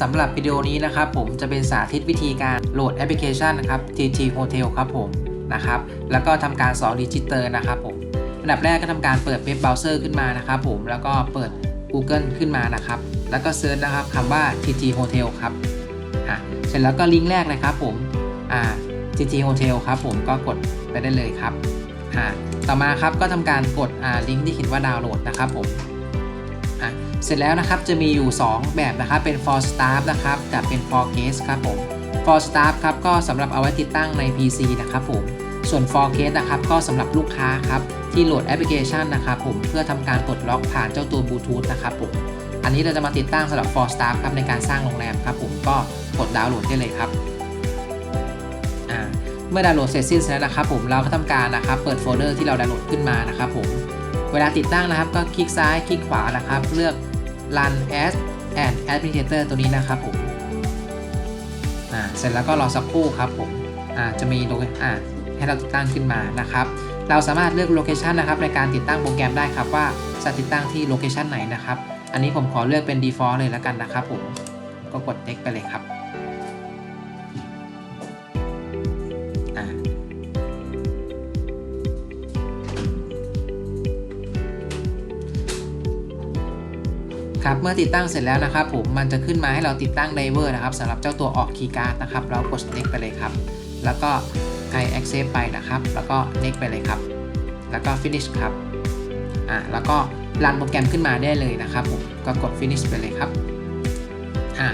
สำหรับวิดีโอนี้นะครับผมจะเป็นสาธิตวิธีการโหลดแอปพลิเคชันนะครับ TG Hotel ครับผมนะครับ แล้วก็ทำการสอนดิจิเตอร์นะครับผมอันดับแรกก็ทำการเปิดเว็บเบราว์เซอร์ขึ้นมานะครับผมแล้วก็เปิด Google ขึ้นมานะครับ แล้วก็เซิร์ชนะครับคำว่า TG Hotel ครับอะเสร็จแล้วก็ลิงก์แรกเลยครับผมอ่า TG Hotel ครับผมก็กดไปได้เลยครับอ่าต่อมาครับก็ทำการกดอ่าลิงก์ที่เขียนว่าดาวน์โหลดนะครับผม อะเสร็จแล้วนะครับจะมีอยู่ 2 แบบนะครับเป็น for staff นะครับกับเป็น for guest ครับผม for staff ครับก็สำหรับเอาไว้ติดตั้งใน PC นะครับผมส่วน for guest นะครับก็สำหรับลูกค้าครับที่โหลดแอปพลิเคชันนะครับผมเพื่อทำการปลดล็อกผ่านเจ้าตัวบลูทูธนะครับผมอันนี้เราจะมาติดตั้งสำหรับ for staff ครับในการสร้างโรงแรมครับผมก็กดดาวน์โหลดได้เลยครับเมื่อดาวน์โหลดเสร็จสิ้นแล้วนะครับผมเราก็ทำการนะครับเปิดโฟลเดอร์ที่เราดาวน์โหลดขึ้นมานะครับผม วลาติดตั้งนะครับก็คลิกซ้ายคลิกขวานะครับ เลือก run as an administrator ตัวนี้นะครับผมอ่าเสร็จแล้วก็รอสักครู่ครับผมอ่าจะมีโลอ่าให้เราติดตั้งขึ้นมานะครับ เราสามารถเลือกโลเคชันนะครับในการติดตั้งโปรแกรมได้ครับว่าจะติดตั้งที่โลเคชันไหนนะครับ อันนี้ผมขอเลือกเป็น default เลยแล้วกันนะครับผมก็กด next ไปเลยครับ ครับเมื่อติดตั้งเสร็จแล้วนะครับผมมันจะขึ้นมาให้เราติดตั้งไดเวอร์นะครับสำหรับเจ้าตัวออกคีย์การ์ดนะครับเรากด next ไปเลยครับ แล้วก็ให้ accept ไปนะครับ แล้วก็ next ไปเลยครับ แล้วก็ finish ครับอ่าแล้วก็รันโปรแกรมขึ้นมาได้เลยนะครับผมก็กด finish ไปเลยครับอ่า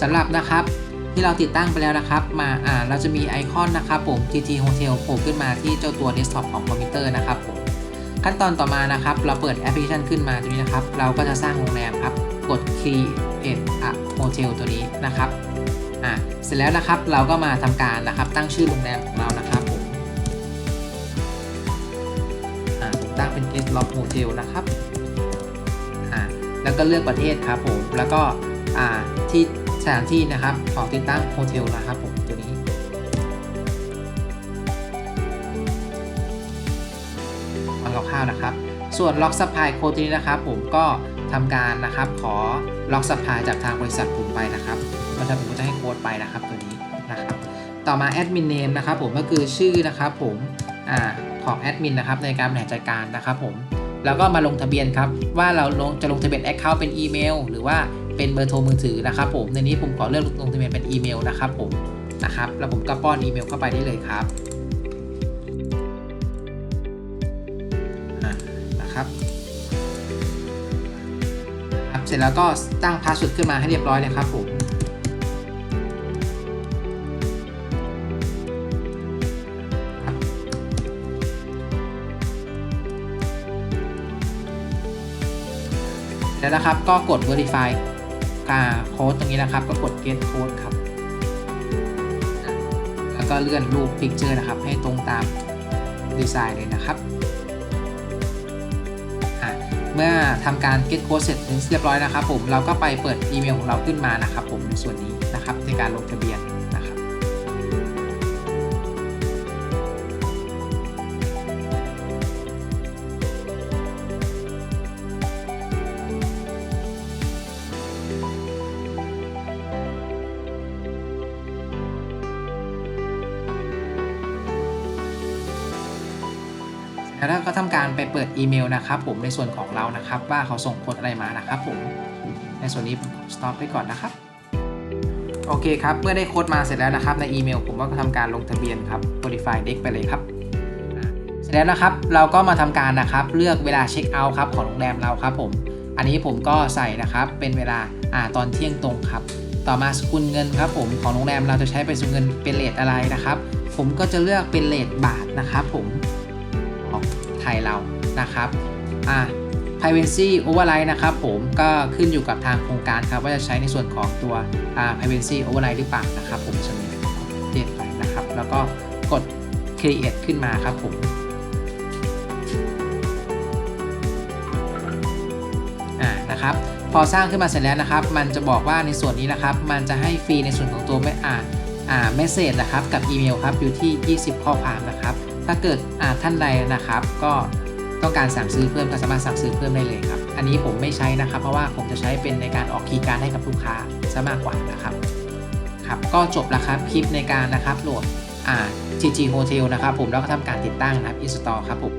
สำหรับนะครับที่เราติดตั้งไปแล้วนะครับ มาอ่าเราจะมีไอคอนนะครับผม TT Hotel โผล่ขึ้นมาที่เจ้าตัว desktop ของคอมพิวเตอร์นะครับผม ขั้นตอนต่อมานะครับ เราเปิดแอปพลิเคชันขึ้นมาตรงนี้นะครับ เราก็จะสร้างโรงแรมครับ กด create a hotel ตัวนี้นะครับอ่าเสร็จแล้วนะครับเราก็มาทำการนะครับ ตั้งชื่อโรงแรมของเรานะครับผมอ่าผมตั้งเป็น S log hotel นะครับอ่าแล้วก็เลือกประเทศครับผมแล้วก็อ่าที่สถานที่นะครับของติดตั้งโฮเทลนะครับผม ร่าวๆนะครับ ส่วนล็อกซัพพลายโค้ดตัวนี้นะครับ ผมก็ทำการนะครับขอล็อกซัพพลายจากทางบริษัทผมไปนะครับก็จะผมก็จะให้โค้ดไปนะครับตัวนี้นะครับ ต่อมาแอดมินเนมนะครับผมก็คือชื่อนะครับผมอของแอดมินนะครับในการบริหารจัดการนะครับผมแล้วก็มาลงทะเบียนครับว่าเราลงจะลงทะเบียน Account เป็นอีเมล หรือว่าเป็นเบอร์โทรมือถือนะครับผมในนี้ผมขอเลือกลงทะเบียนเป็นอีเมลนะครับผมนะครับแล้วผมก็ป้อนอีเมลเข้าไปได้เลยครับ นะครับครับ เสร็จแล้วก็ตั้งพาสเวิร์ดขึ้นมาให้เรียบร้อยเลยครับผมครับแล้วนะครับก็กด verify กาโค้ดตรงนี้นะครับ ก็กด get code ครับ แล้วก็เลื่อนรูป picture นะครับ ให้ตรงตามดีไซน์เลยนะครับ เมื่อทำการ get code เสร็จเรียบร้อยนะครับผมเราก็ไปเปิดอีเมลของเราขึ้นมานะครับผมในส่วนนี้นะครับในการลงทะเบียน แล้วก็ทำการไปเปิดอีเมลนะครับผมในส่วนของเรานะครับ ว่าเขาส่งโค้ดอะไรมานะครับผมในส่วนนี้ผมสต็อปไว้ก่อนนะครับโอเคครับ เมื่อได้โค้ดมาเสร็จแล้วนะครับ ในอีเมลผมก็ทำการลงทะเบียนครับ Modify Deck ไปเลยครับ เสร็จแล้วนะครับ เราก็มาทำการนะครับ เลือกเวลาเช็คเอาท์ครับของโรงแรมเราครับผม อันนี้ผมก็ใส่นะครับ เป็นเวลาอ่าตอนเที่ยงตรงครับ ต่อมาสกุลเงินครับผม ของโรงแรมเราจะใช้เป็นสกุลเงินเป็นเลทอะไรนะครับ ผมก็จะเลือกเป็นเลทบาทนะครับผม ไทยเรานะครับอ่า privacy override นะครับผมก็ขึ้นอยู่กับทางโครงการครับว่าจะใช้ในส่วนของตัวอ่า privacy override หรือเปล่านะครับผมจะมีเรียไปนะครับ แล้วก็กด create ขึ้นมาครับผมอ่านะครับพอสร้างขึ้นมาเสร็จแล้วนะครับ มันจะบอกว่าในส่วนนี้นะครับ มันจะให้ฟรีในส่วนของตัวไม่อ่าอ่าเมสเซจนะครับกับอีเมลครับอยู่ที่ 20 ข้อความนะครับ ถ้าเกิดอาท่านใดนะครับ ก็ต้องการสั่งซื้อเพิ่มก็สามารถสั่งซื้อเพิ่มได้เลยครับ อันนี้ผมไม่ใช้นะครับ เพราะว่าผมจะใช้เป็นในการออกคีย์การ์ดให้กับลูกค้าซะมากกว่านะครับครับก็จบแล้วครับคลิปในการนะครับโหลดอ่า GG Hotel นะครับผมแล้วก็ทำการติดตั้งนะครับ install ครับผม